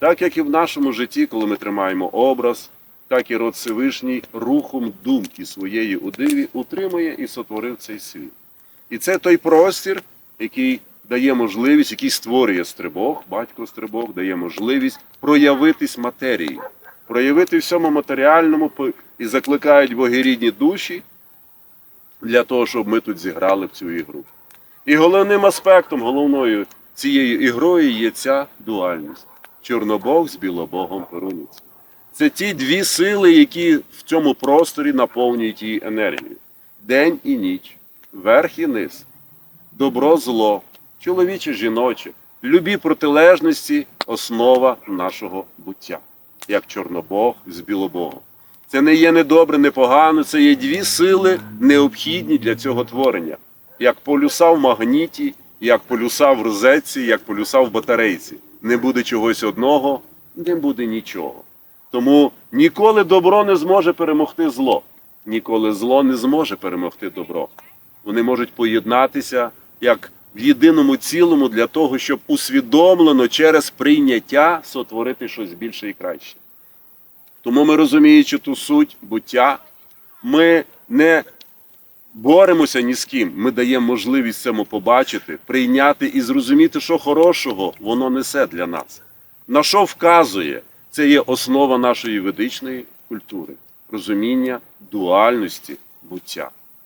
Так як і в нашому житті, коли ми тримаємо образ, так і род Всевишній рухом думки своєї у диві утримує і сотворив цей світ. І це той простір, який дає можливість, який створює стрибок, батько стрибок, дає можливість проявитись матерії, проявити всьому матеріальному і закликають богорідні душі для того, щоб ми тут зіграли в цю ігру. І головним аспектом, головною цією ігрою є ця дуальність. Чорнобог з білобогом Перуниця. Це ті дві сили, які в цьому просторі наповнюють її енергію. День і ніч, верх і низ, добро, зло, чоловіче, жіноче, любі протилежності основа нашого буття, як Чорнобог з білобогом. Це не є недобре, не погано, це є дві сили необхідні для цього творення, як полюса в магніті, як полюса в розетці, як полюса в батарейці. Не буде чогось одного, не буде нічого. Тому ніколи добро не зможе перемогти зло, ніколи зло не зможе перемогти добро. Вони можуть поєднатися як в єдиному цілому для того, щоб усвідомлено через прийняття сотворити щось більше і краще. Тому ми розуміючи ту суть буття, ми не боремося ні з ким. Ми даємо можливість цьому побачити, прийняти і зрозуміти, що хорошого воно несе для нас. На що вказує? Це є основа нашої ведичної культури, розуміння дуальності буття.